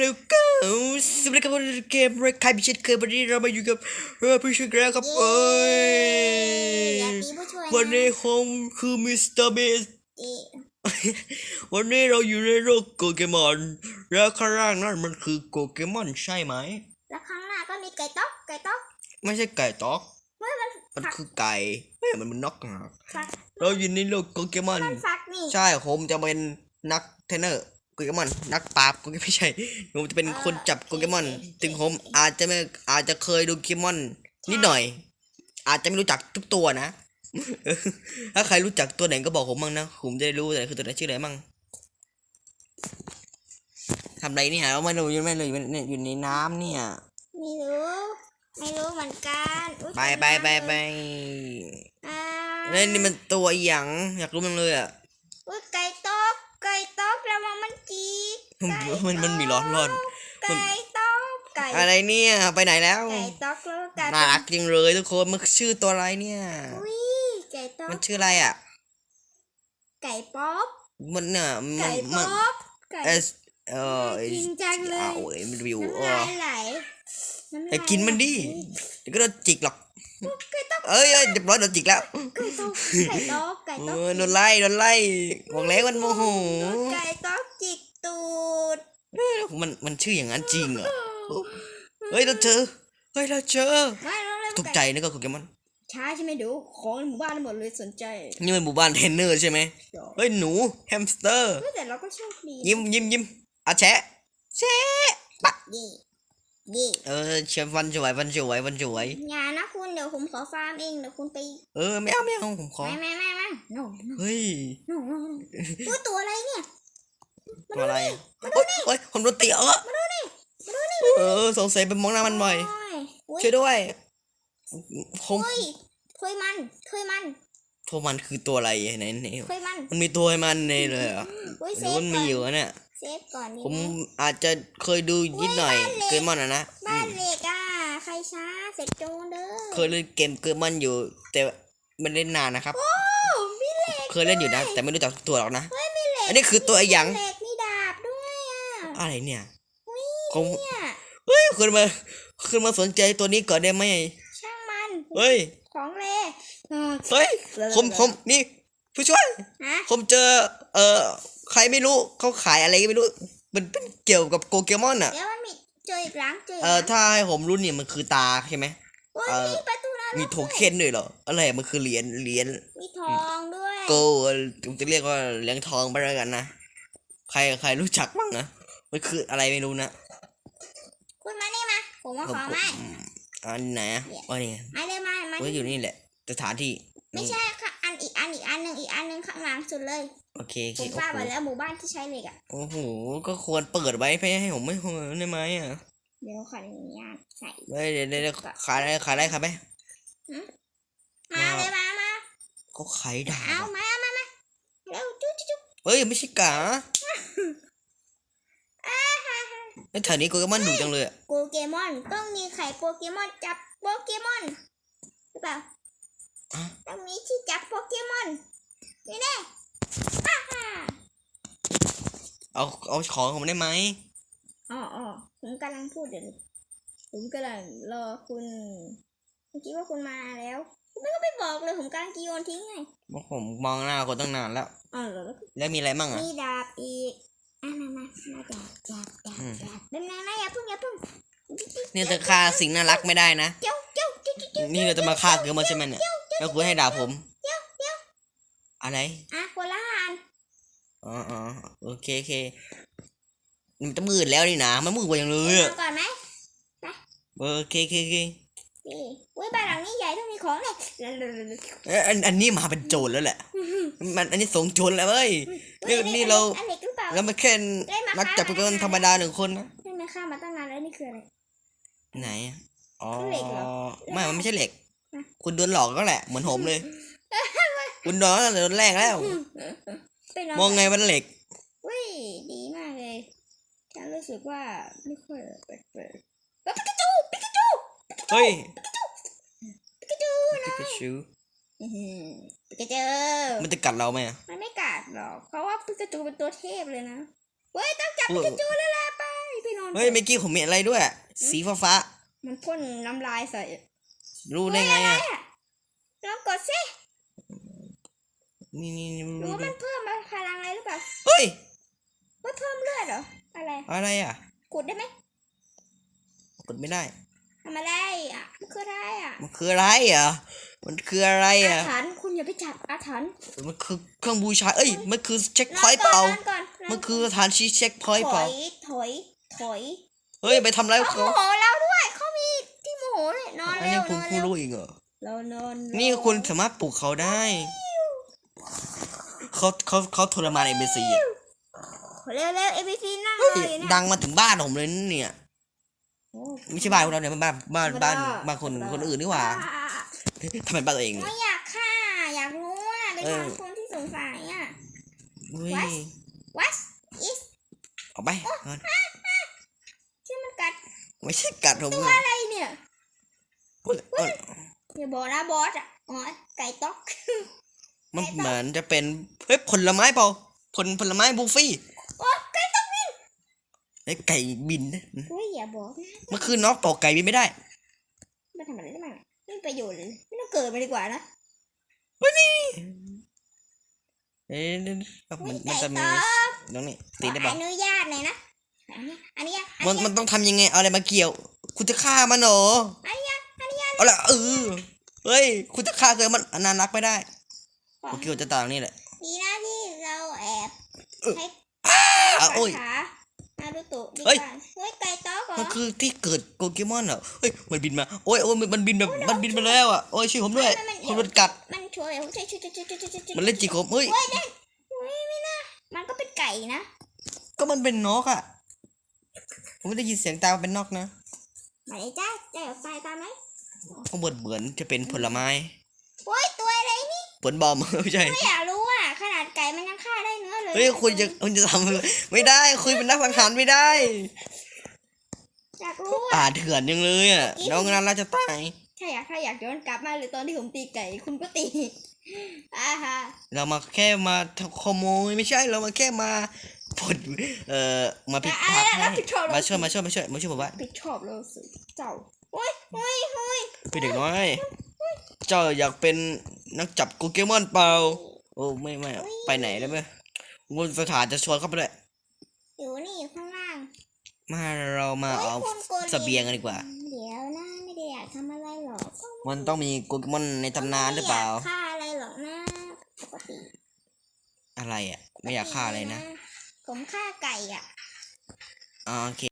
แล้วก็สวัสดีครับเกมเรคคายพิเชษเคยวันนี้เรามาอยู่กับเรือผู้ช่วยแล้วครับเอ้ยอยากมีผู้ช่วยะวันนี้ผมคือมิสเตอร์เบสเอ๊ะวันนี้เราอยู่ในโลกโปเกมอน แล้วข้างล่างนั่นมันคือโปเกมอนใช่ไหม แล้วข้างหน้าก็มีไก่ต๊อกไก่ต๊อก ไม่ใช่ไก่ต๊อกเฮ้ยมันมันฟักคือไก่เฮ้ยมันมันนกนะฟักเราอยู่ในโลกโปเกมอนมันฟักนี่ใช่ผมจะเป็นนักเทรนเนอร์ โปเกมอนนักปราบก็ไม่ใช่ ผมจะเป็นคนจับโปเกมอน ถึงผมอาจจะไม่อาจจะเคยดูโปเกมอนนิดหน่อย อาจจะไม่รู้จักทุกตัวนะ ถ้าใครรู้จักตัวไหนก็บอกผมมั่งนะ ผมจะได้รู้แต่คือตัวไหนชื่ออะไรมั่งทำไรเนี่ยเราไม่รู้ยังไม่เลยเนี่ยอยู่ในน้ำเนี่ย ไม่รู้ ไม่รู้เหมือนกันอุ๊ยไปไปไปไปอ่าเล่นนี่มันตัวอหย่าง อยากรู้มันเลยอะอุ๊ยไก่ต๊อกไก่ต๊อกแล้ว มันจีดไก่มันมันมีร้อนร้อนไก่ต๊อกไก่อะไรเนี่ยไปไหนแล้วไก่ต๊อกแล้วไก่น่ารักจริงเลยทุกคนมันชื่อตัวอะไรเนี่ยอุ้ยไก่ต๊อกมันชื่ออะไรอะ ไก่ป๊อปมันเนี่ยมัไก่นมัป๊นอปไก่เอสเออจริงจังเลยเอาเอ้ยมันวิวน้ำเอลาอยไหลน้ำลายไอ้กินมันดิเดี๋ยวก็โดนจิกหรอกไก่ต๊อกเอ้ยเอ้ยเรียบร้อยโดนจิกแล้วไก่ต๊อกไก่ต๊อกไก่เอต๊อกอโดนไล่โดนไล่บอกแล้วมันโมโหไก่ต๊อกจิกตูด มันมันชื่ออย่างนั้นจริงเหรอเฮ้ยเราเจอเฮ้ยเราเจอไม่รู้เลยตกใจนึกว่าโปเกมอนช้าใช่ไหมดูของในหมู่บ้านทั้งหมดเลยสนใจนี่มันหมู่บ้านเทรนเนอร์ใช่ไหมเฮ้ยหนูแฮมสเตอร์เฮ้ยแต่เราก็โชคดียิ้มยิ้มยิ้มอาแชะแชะปะดีดีเออเชียร์ฟันสวยฟันสวยฟันสวยอย่านะคุณเดี๋ยวผมขอฟาร์มเองเดี๋ยวคุณไปเออไม่เอาไม่เอาผมขอไม่ไม่ไม่ไม่ no no เฮ้ย no no no ตัวตัวอะไรเนี่ย ตัวอะไรโอ๊ยโอ๊ยผมโดนตีเออเออสงสัยไปมองหน้ามันบ่อยโอ้ยอุ้ยช่วยด้วยผมเฮ้ยถ้วยมันถ้วยมันโทรมันคือตัวอะไรไหนไหนถ้วยมันมันมีตัวให้มันในเลยเหรออุ้ยหเซรือฟมันก่มีอนอยู่อะเนี่ยเซฟก่อนดีผมไหมอาจจะเคยดูนิดหน่อยเกมมอนอะนะอืบ้านมเหล็กอะใครช้าเสร็จโจนเด้อเคยเล่นเกมเกมมอนอยู่ แต่ไม่เล่นนานนะครับโอ้มีเหล็กเคยเล่นอยู่นะ แต่ไม่รู้จักตัวหรอกนะเฮ้ยมีเหล็กอันนี้คือตัวไอ้หยัง เหล็กมีดาบด้วย อะอะไรเนี่ยอุ้ยผมเนี่ยเฮ้ยคุณมาคุณมาสนใจตัวนี้ก่อนได้ไหมช่างมันเฮ้ยของเลเออเฮ้ยผมผมนี่ผู้ช่วยฮะผมเจอ เอ่อใครไม่รู้เขาขายอะไรก็ไม่รู้ มันเป็นเกี่ยวกับโปเกมอนอะเดี๋ยวมันมีเจออีกหลังเจออีกเอ่หอลังถ้าให้ผมรู้เนี่ยมันคือตาใช่ไหมโอ้ยเอ่อมีประตูนรกมีโทเค็นด้วยเหรอ อะไรอะมันคือเหรียญเหรียญมีทองด้วยโกผมจะเรียกว่าเหรียญทองไปแล้วกันนะ ใครใครรู้จักบ้างนะ มันคืออะไรไม่รู้นะคุณมานี่มาผมมาผมขอผมไม้อืมอันไหนอะอ๋อนี่ไงมาเลยมามาโอ้ยอยู่นี่แหละสถานที่ ไม่นี่ใช่ค่ะ อันอีกอันอีกอันหนึ่งอีกอันหนึ่งข้างหลังสุดเลยโอเคโอผเคมโอ้ทราบโหมาแล้วหมู่บ้านที่ใช้เหล็กอะโอ้โหก็ควรเปิดไว้เพื่อให้ผมไม่หัวได้ไหมอะเดี๋ยวขออนุญาตใส่เฮ้ยเดี๋ยวเดี๋ยวเดี๋ยวขายได้ขายได้ครับไหมมาเลยมามาเขาขายดาเอาบอะมามามาเร็วจุ๊บจุ๊บจุ๊บเฮ้ยไม่ใช่กา ไอ้แถวนี้โปเกมอนดุจังเลยอะโปเกมอนต้องมีไข่โปเกมอนจับโปเกมอนหรือเปล่าอะต้องมีที่จับโปเกมอนนี่แน่ฮ่าฮ่าเอาเอาของของมันได้ไหมอ๋ออ๋อผมกำลังพูดเดี๋ยวนี้ผมกำลังรอคุณเมื่อกี้ว่าคุณมาแล้วคุณไม่ก็ไม่บอกเลยผมกำลังจะโยนทิ้งไงว่าผมมองหน้าคนตั้งนานแล้วอ๋อเหรอแล้วมีอะไรมั่งอะมีดาบอีก อะมามามาดาบดาบดาบอืมดาบเป็นไงนะอย่าเพิ่งอย่าเพิ่งเนี่ยจะฆ่าสิ่งน่ารักไม่ได้นะ เจ้าเจ้าเจ้าเจ้าเจ้านี่เราจะมาฆ่าเกินมาใช่ไหมเนี่ยแล้วคุณให้ด่าผม อะไรอะคนละหันอ๋ออ๋อโอเคโอเคมันจะมืดแล้วนี่นะมันมืดกว่าอย่างเลยนออะนก่อนไหมเออโอเคโอเคโอเคนี่อุ้ยบ้านหลังนี้ใหญ่ต้องมีของเลยเอ้ยอันอันนี้มาเป็นโจรแล้วแหละมันอันนี้สงโจรแล้วเว้ยนี่นี่เราอันเล็กหรือเปล่าแล้วมาแค่นักจับโปเกมอนธรรมดาหนึ่งคนนะได้ไหมข้ามมาตั้งนานแล้วนี่คืออะไรไหนอะอ๋อเหล็กเหรอไม่มันไม่ใช่เหล็กฮะคุณโดนหลอกก็แหละ เหมือนผมเลย คุณโดนตั้งแต่โดนแรกแล้วเป็นมองไงมันเหล็กอุ้ยดีมากเลยฉันรู้สึกว่าไม่ค่อยแปลกๆเฮ้ยปิกาจูปิกาจูเฮ้ยปิกาจูปิกาชูอื้อหือปิกาจูมันจะกัดเราไหมอะมันไม่กั ดหรอก เพราะว่าปิกาจูเป็นตัวเทพเลยนะเฮ้ย ต้องจับเอปิอกาจูแล้วล่ะไปพี่นเฮ้ยเมื่อกี้ผมเห็นอะไรด้วย สีฟ้าฟ้ามันพ่นน้ำลายใส่ๆรู้ได้ไงอะลองกดสินี่นี่นี่หรือรู้ว่าดิมันเพิ่มพลังอะไรหรือเปล่า เฮ้ยว่าเพิ่มเลือดเหรอ อะไร อะไรอะขุดได้ไหม กดไม่ได้ ทำอะไรอะมันคืออะไรอะมันคืออะไรอะมันคืออะไรอาอะถรรพ์คุณอย่าไปจับอาถรรพ์มันคือเครื่องบูชาเอ้ยมันคือเช็คนพออนยต์ก่เปอนล่านอนก่อนนนมันคือสถานที่เช็คพอยต์ถเปล่าอยถอยถอยเฮ้ยไปทำร้ายเขาเขาโมโหเราด้วยเขามีที่โมโหเลยนอนอันเร็นี้วคุนณอนคุณเร็วรู้อีกเหรอเรานอนเร็วนี่คุณสามารถปลุกเขาได้เขาเขาเขาทรมานเอ็มบีซีอะเร็วเร็วเอพีซีนั่งรเฮ้อยอยู่เนี่ยดังมาถึงบ้านผมเลยเนี่ยโอ้ ไม่ใช่บ้านของเราเนี่ยมันบ้านบ้านบ้านธรรมดบ้านคนคนอื่นนี่หว่าอะทำไมบ้านตัวเองไม่อยากฆ่าอยากรู้อะเป็นเออทางคนที่สงสัยอะเฮ้ย What? what is ออกไปก่อนที่มันกัดไม่ใช่กัดผมตัวเลยอะไรเนี่ยเฮ้ยเอ้ยอย่าบอกนะบอสอะอ๋อไก่ต๊อกมันเหมือนจะเป็นเฮ้ยผลไม้เปล่าผลผลไม้บูฟี่โอ้ไก่ต๊อกบิน ไอ้ไก่บินนะเฮ้ยอย่าบอกนะมันคือนอกต่อกไก่บินไม่ได้มาทำอะไรได้บ้างไม่มีประโยชน์เลยไม่ต้องเกิดมาดีกว่านะเอ๊ะมันเฮ้ยมันไก่จะมีต๊อกตรงนี้ขตีอได้ปะอนุญาตหน่อยนะอันนี้อันนี้อันมันนี้มันต้องทำยังไงเอาอะไรมาเกี่ยว คุณจะฆ่ามันเหรออันนี้อันนี้เอาละเออเฮ้ย คุณจะฆ่าเกินมันอันนั้นรักไม่ได้โอเคจะต่างนี่แหละดีนะที่เราแอบเออใช้อะโอ้ย ขานารูโตะดีกเฮ้ยว่าเฮ้ยไก่ต๊อกเหรอมันคือที่เกิดโปเกมอนเหรอเฮ้ย มันบินมา โอ้ยโอ้ยมันมันบินแบบ มันบินมาแล้วอะ โอ้ยช่วยผมด้วยคนมันกัด มันช่วยช่วยช่วยช่วยช่วยช่วยช่วยช่วยมันเล่นจีผมเฮ้ย เฮ้ยเด็กเฮ้ยไม่น่ามันก็เป็นไก่นะก็มันเป็นนกอะ ผมไม่ได้ยินเสียงตามเป็นนกนะไหนจ้าจะเอาไฟตามไหมข้างบนเหมือนจะเป็นผลไม้ โอ้ยตัวอะไรนี่ผลบอม ไม่ใช่ ไม่อยากรู้อะขนาดไก่มันยังฆ่าได้ เนื้อเลยเฮ้ยคุณจะคุณจะทำไม่ได้คุณเป็นนักสังหารไม่ได้อยากรู้อะป่าเถื่อนยังเลยอะน้องนั้นน่าจะตายถ้าอยากถ้าอยากย้อนกลับมาเลยตอนที่ผมตีไก่คุณก็ตีอ่าฮะเรามาแค่มาขโมยไม่ใช่เรามาแค่มาผลเอ่อมาผิดพลาดให้มาช่วยมาช่วยมาช่วยมาช่วยผมว่าผิดชอบเราสิเจ้าโอ้ยโอ้ยโอ้ยพี่เด็กน้อย เจ้าอยากเป็นนักจับโปเกมอนเปล่าโอ้ไม่ไม่ไปไหนได้ไหม งูสถานจะชวนเข้าไปเลยอยู่นี่อยู่ข้างล่าง มาเรามาเอาโยคุณโกเลมเสบียงกันดีกว่า เดี๋ยวนะไม่ได้อยากทำอะไรหรอกก็มันต้องมีโปเกมอนในตำนานหรือเปล่าไม่ยกฆ่าอะไรหรอกนะปกติอะไรอะ ไม่อยากฆ่าอะไรนะ ผมฆ่าไก่อะอ่าโอเค